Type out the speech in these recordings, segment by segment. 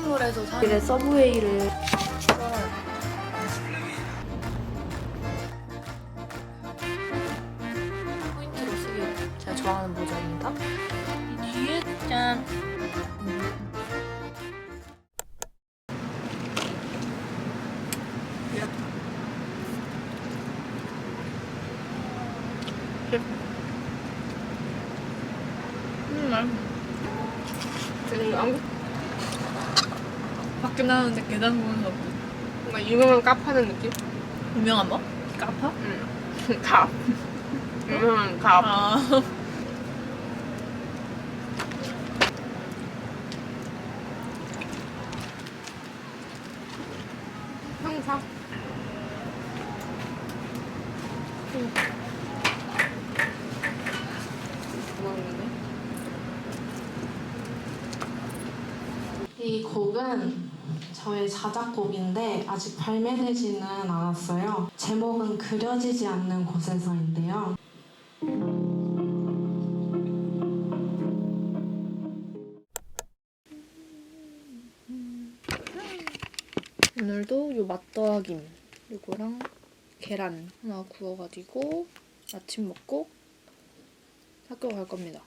쇼핑몰에서 사 이래 서브웨이를 포인트로 쓰기 제가 좋아하는 모자입니다. 이 뒤에 짠. 음, 맛있어. 지금 한국 밖에 나는데 계단 보는 거. 뭔가 유명한 카파는 느낌? 유명한 뭐? 까파? 응. 갑. 유명한 갑. 아. 형사. 고맙네. 이 저의 자작곡인데 아직 발매되지는 않았어요. 제목은 그려지지 않는 곳에서인데요. 오늘도 요 맛더김 요거랑 계란 하나 구워가지고 아침 먹고 학교 갈 겁니다.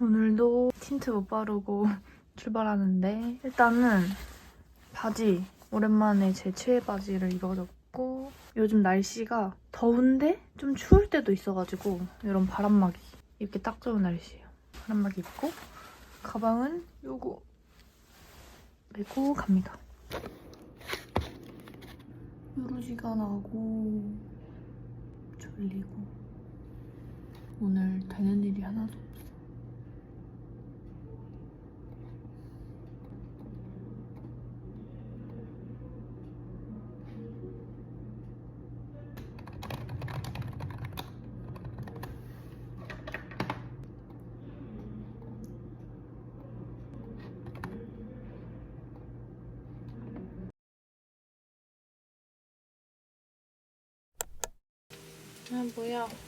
오늘도 틴트 못 바르고 출발하는데 일단은 바지 오랜만에 제 최애 바지를 입어줬고 요즘 날씨가 더운데 좀 추울 때도 있어가지고 이런 바람막이 입기 딱 좋은 날씨예요. 바람막이 입고 가방은 요거 메고 갑니다. 요루지가 나고 졸리고 오늘 되는 일이 하나도 없어 아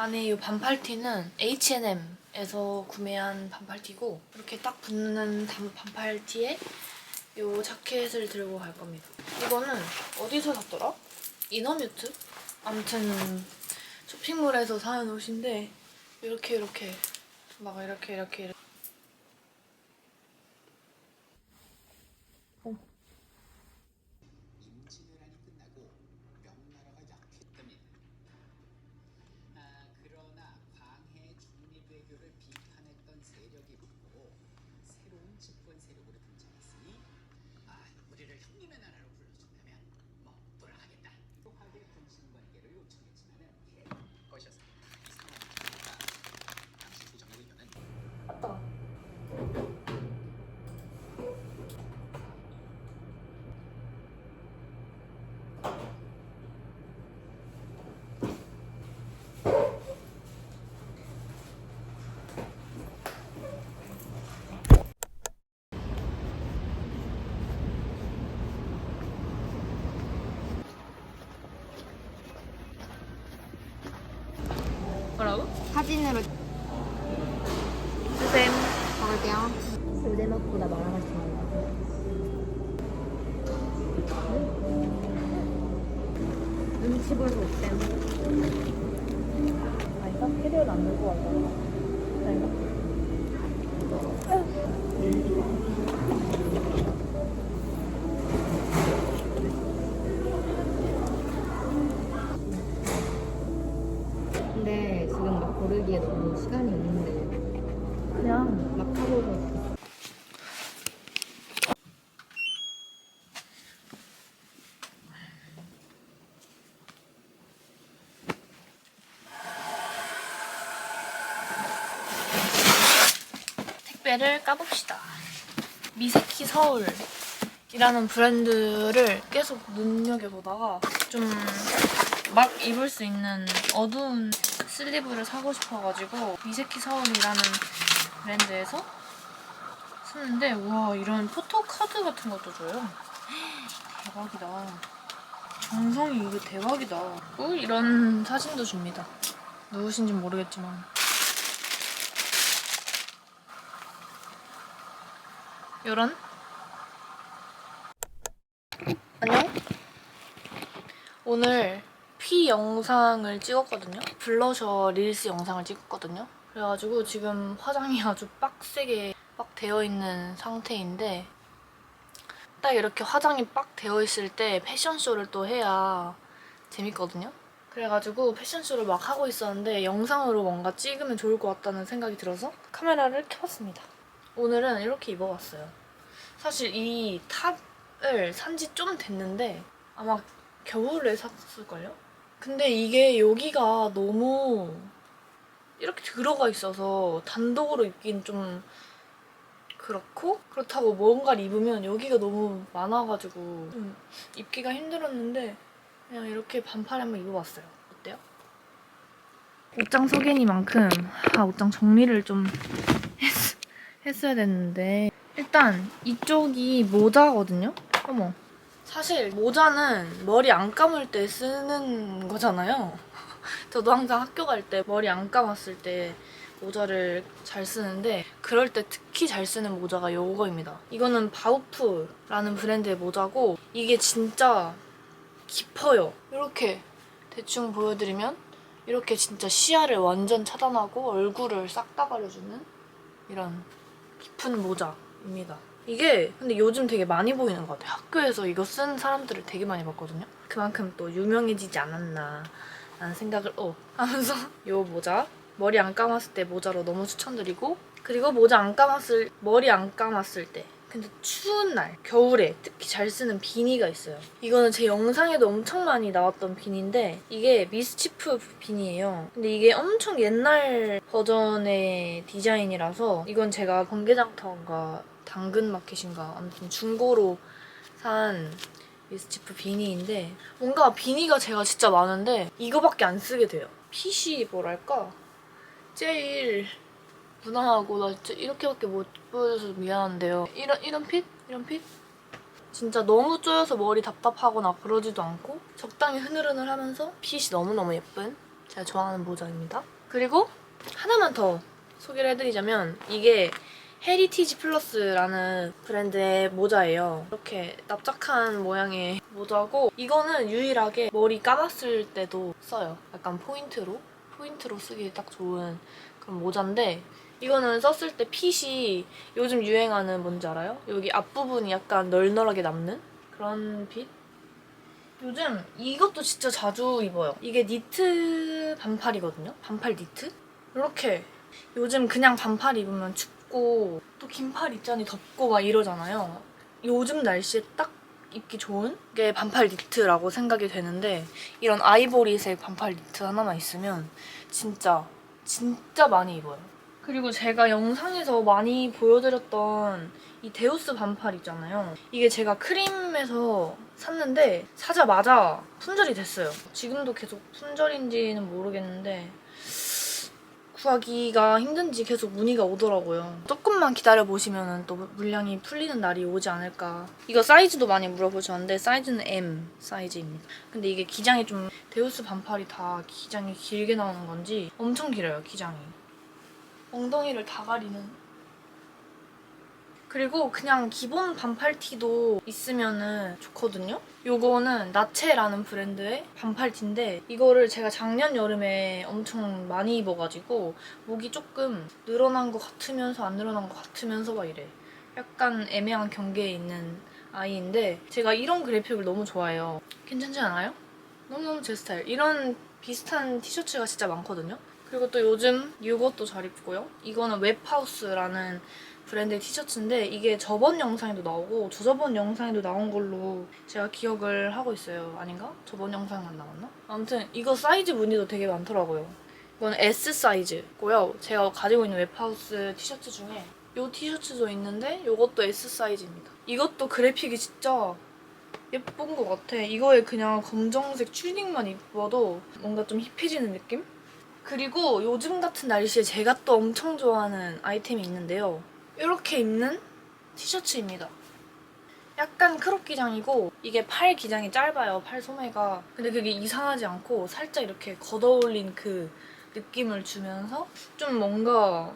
안에 이 반팔티는 H&M에서 구매한 반팔티고 이렇게 딱 붙는 단- 반팔티에 이 자켓을 들고 갈 겁니다. 이거는 어디서 샀더라? 이너뮤트? 아무튼 쇼핑몰에서 사는 옷인데 이렇게 이렇게 막 이렇게 이렇게 이렇게 사진으로 주셈 먹을게요 요새 먹고 나 말아가지고 눈치 보고 쌤 아니다 캐리어를 안 들고 왔잖아 아니다 고르기에 너무 시간이 없는데 그냥 막 하고서 택배를 까봅시다. 미세키 서울이라는 브랜드를 계속 눈여겨보다가 좀 막 입을 수 있는 어두운 슬리브를 사고 싶어가지고 미세키 서울이라는 브랜드에서 쓰는데 와 이런 포토카드 같은 것도 줘요. 대박이다. 정성이 이거 대박이다. 또 이런 사진도 줍니다. 누구신지 모르겠지만 요런 안녕 오늘 피 영상을 찍었거든요 블러셔 릴스 영상을 찍었거든요 그래가지고 지금 화장이 아주 빡세게 빡 되어 있는 상태인데 딱 이렇게 화장이 빡 되어 있을 때 패션쇼를 또 해야 재밌거든요 그래가지고 패션쇼를 막 하고 있었는데 영상으로 뭔가 찍으면 좋을 것 같다는 생각이 들어서 카메라를 켜봤습니다 오늘은 이렇게 입어봤어요. 사실 이 탑을 산지 좀 됐는데 아마 겨울에 샀을걸요? 근데 이게 여기가 너무 이렇게 들어가 있어서 단독으로 입긴 좀 그렇고 그렇다고 뭔가를 입으면 여기가 너무 많아가지고 좀 입기가 힘들었는데 그냥 이렇게 반팔 한번 입어봤어요. 어때요? 옷장 소개니만큼 아 옷장 정리를 좀 했어야 됐는데 일단 이쪽이 모자거든요? 어머 사실 모자는 머리 안 감을 때 쓰는 거잖아요. 저도 항상 학교 갈 때 머리 안 감았을 때 모자를 잘 쓰는데 그럴 때 특히 잘 쓰는 모자가 요거입니다. 이거는 바우프라는 브랜드의 모자고 이게 진짜 깊어요. 이렇게 대충 보여드리면 이렇게 진짜 시야를 완전 차단하고 얼굴을 싹 다 가려주는 이런 깊은 모자입니다. 이게 근데 요즘 되게 많이 보이는 것 같아요. 학교에서 이거 쓴 사람들을 되게 많이 봤거든요. 그만큼 또 유명해지지 않았나 라는 생각을 어 하면서 이 모자 머리 안 감았을 때 모자로 너무 추천드리고 그리고 모자 안 감았을 머리 안 감았을 때 근데 추운 날 겨울에 특히 잘 쓰는 비니가 있어요. 이거는 제 영상에도 엄청 많이 나왔던 비니인데 이게 미스치프 비니예요. 근데 이게 엄청 옛날 버전의 디자인이라서 이건 제가 번개장터인가 당근마켓인가 아무튼 중고로 산 미스치프 비니인데 뭔가 비니가 제가 진짜 많은데 이거밖에 안 쓰게 돼요. 핏이 뭐랄까 제일 무난하고 나 진짜 이렇게밖에 못 보여줘서 미안한데요. 이런 이런 핏? 이런 핏? 진짜 너무 쪼여서 머리 답답하거나 그러지도 않고 적당히 흐느흐느하면서 핏이 너무너무 예쁜 제가 좋아하는 모자입니다. 그리고 하나만 더 소개를 해드리자면 이게 헤리티지 플러스라는 브랜드의 모자예요. 이렇게 납작한 모양의 모자고 이거는 유일하게 머리 감았을 때도 써요. 약간 포인트로 포인트로 쓰기 딱 좋은 그런 모자인데 이거는 썼을 때 핏이 요즘 유행하는 뭔지 알아요? 여기 앞부분이 약간 널널하게 남는 그런 핏? 요즘 이것도 진짜 자주 입어요. 이게 니트 반팔이거든요? 반팔 니트? 이렇게 요즘 그냥 반팔 입으면 춥고 또 긴팔 입자니 덥고 막 이러잖아요. 요즘 날씨에 딱 입기 좋은 게 반팔 니트라고 생각이 되는데 이런 아이보리색 반팔 니트 하나만 있으면 진짜 진짜 많이 입어요. 그리고 제가 영상에서 많이 보여드렸던 이 데우스 반팔 있잖아요. 이게 제가 크림에서 샀는데 사자마자 품절이 됐어요. 지금도 계속 품절인지는 모르겠는데 구하기가 힘든지 계속 문의가 오더라고요. 조금만 기다려보시면 또 물량이 풀리는 날이 오지 않을까. 이거 사이즈도 많이 물어보셨는데 사이즈는 M 사이즈입니다. 근데 이게 기장이 좀 데우스 반팔이 다 기장이 길게 나오는 건지 엄청 길어요, 기장이. 엉덩이를 다 가리는 그리고 그냥 기본 반팔티도 있으면은 좋거든요. 요거는 나체라는 브랜드의 반팔티인데 이거를 제가 작년 여름에 엄청 많이 입어가지고 목이 조금 늘어난 것 같으면서 안 늘어난 것 같으면서 막 이래. 약간 애매한 경계에 있는 아이인데 제가 이런 그래픽을 너무 좋아해요. 괜찮지 않아요? 너무너무 제 스타일. 이런 비슷한 티셔츠가 진짜 많거든요. 그리고 또 요즘 이것도 잘 입고요. 이거는 웹하우스라는 브랜드의 티셔츠인데 이게 저번 영상에도 나오고 저저번 영상에도 나온 걸로 제가 기억을 하고 있어요. 아닌가? 저번 영상만 나왔나? 아무튼 이거 사이즈 무늬도 되게 많더라고요. 이건 S 사이즈고요. 제가 가지고 있는 웹하우스 티셔츠 중에 이 티셔츠도 있는데 이것도 S 사이즈입니다. 이것도 그래픽이 진짜 예쁜 것 같아. 이거에 그냥 검정색 추리닝만 입어도 뭔가 좀 힙해지는 느낌? 그리고 요즘 같은 날씨에 제가 또 엄청 좋아하는 아이템이 있는데요. 이렇게 입는 티셔츠입니다. 약간 크롭 기장이고 이게 팔 기장이 짧아요. 팔 소매가. 근데 그게 이상하지 않고 살짝 이렇게 걷어올린 그 느낌을 주면서 좀 뭔가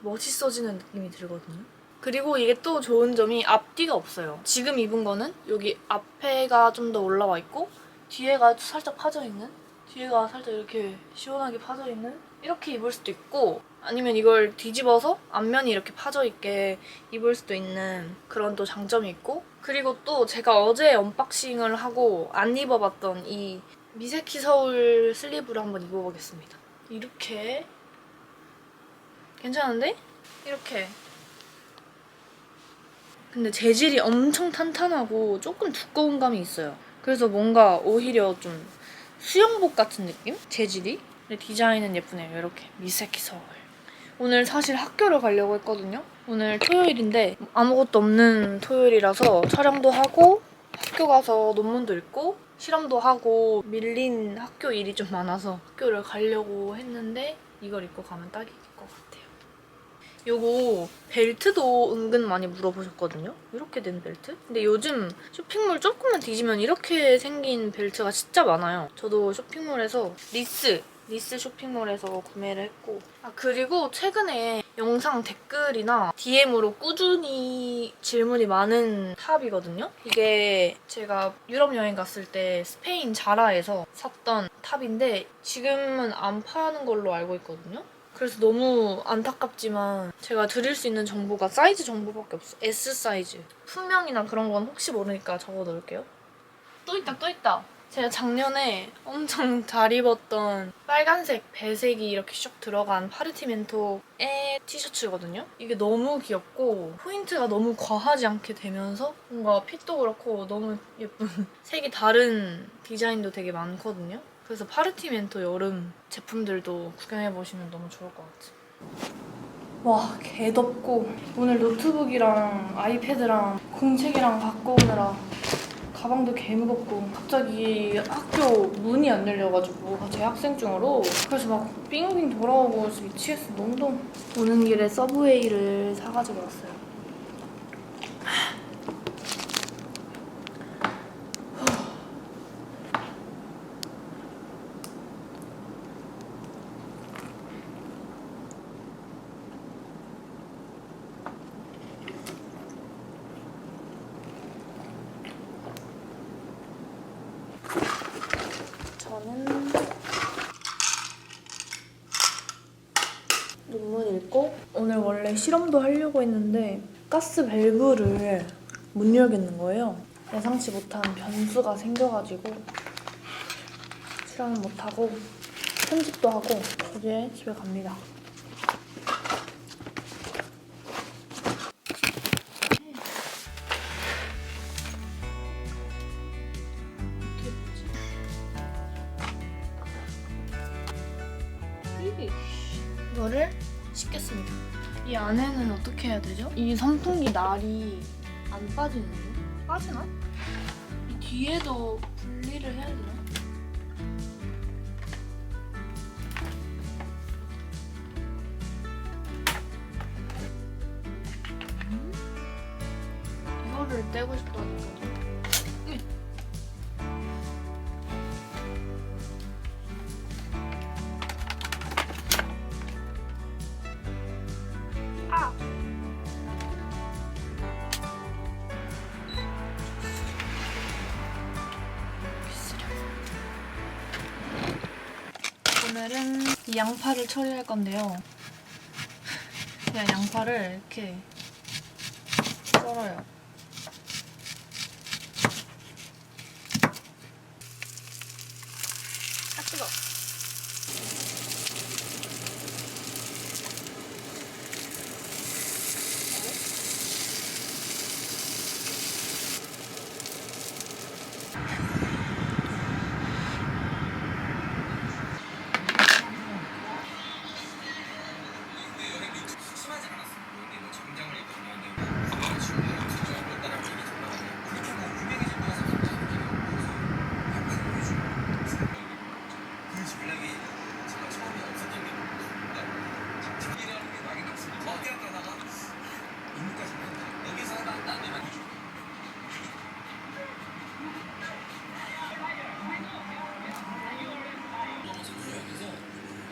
멋있어지는 느낌이 들거든요. 그리고 이게 또 좋은 점이 앞뒤가 없어요. 지금 입은 거는 여기 앞에가 좀 더 올라와 있고 뒤에가 살짝 파져 있는 뒤에가 살짝 이렇게 시원하게 파져 있는 이렇게 입을 수도 있고 아니면 이걸 뒤집어서 앞면이 이렇게 파져 있게 입을 수도 있는 그런 또 장점이 있고 그리고 또 제가 어제 언박싱을 하고 안 입어봤던 이 미세키 서울 슬리브를 한번 입어보겠습니다. 이렇게 괜찮은데? 이렇게 근데 재질이 엄청 탄탄하고 조금 두꺼운 감이 있어요. 그래서 뭔가 오히려 좀 수영복 같은 느낌? 재질이? 근데 디자인은 예쁘네요. 이렇게 미세키 서울. 오늘 사실 학교를 가려고 했거든요. 오늘 토요일인데 아무것도 없는 토요일이라서 촬영도 하고 학교 가서 논문도 읽고 실험도 하고 밀린 학교 일이 좀 많아서 학교를 가려고 했는데 이걸 입고 가면 같아요. 요거 벨트도 은근 많이 물어보셨거든요. 이렇게 된 벨트? 근데 요즘 쇼핑몰 조금만 뒤지면 이렇게 생긴 벨트가 진짜 많아요. 저도 쇼핑몰에서 리스 리스 쇼핑몰에서 구매를 했고 아 그리고 최근에 영상 댓글이나 DM으로 꾸준히 질문이 많은 탑이거든요. 이게 제가 유럽 여행 갔을 때 스페인 자라에서 샀던 탑인데 지금은 안 파는 걸로 알고 있거든요. 그래서 너무 안타깝지만 제가 드릴 수 있는 정보가 사이즈 정보밖에 없어. S 사이즈. 품명이나 그런 건 혹시 모르니까 적어 놓을게요. 또 있다, 또 있다. 제가 작년에 엄청 잘 입었던 빨간색, 배색이 이렇게 슉 들어간 파르티멘토의 티셔츠거든요. 이게 너무 귀엽고 포인트가 너무 과하지 않게 되면서 뭔가 핏도 그렇고 너무 예쁜 색이 다른 디자인도 되게 많거든요. 그래서 파르티멘토 여름 제품들도 구경해보시면 너무 좋을 것 같아요. 와, 개덥고. 오늘 노트북이랑 아이패드랑 공책이랑 갖고 오느라 가방도 개 무겁고. 갑자기 학교 문이 안 열려가지고 재학생 중으로. 그래서 막 빙빙 돌아오고 미치겠어. 너무 더워. 오는 길에 서브웨이를 사가지고 왔어요 저는 읽고 오늘 원래 실험도 하려고 했는데 가스 밸브를 못 열겠는 거예요. 예상치 못한 변수가 생겨가지고 실험을 못하고 편집도 하고 이제 집에 갑니다. 어떻게 해야 되죠? 이 선풍기 날이 안 빠지는데? 빠지나? 이 뒤에도 분리를 해야 되나? 음? 이거를 떼고 싶다니 양파를 처리할 건데요. 그냥 양파를 이렇게 썰어요. 아 뜨거.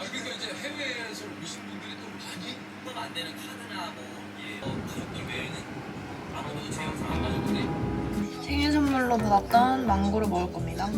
아 그러니까 이제 해외에서 오신 분들이 또 많이 그럼 안 되는 카드나 뭐 예, 어, 가족들 외에는 아무도 제 영상 안 봐줬더니 생일 선물로 받았던 망고를 먹을 겁니다.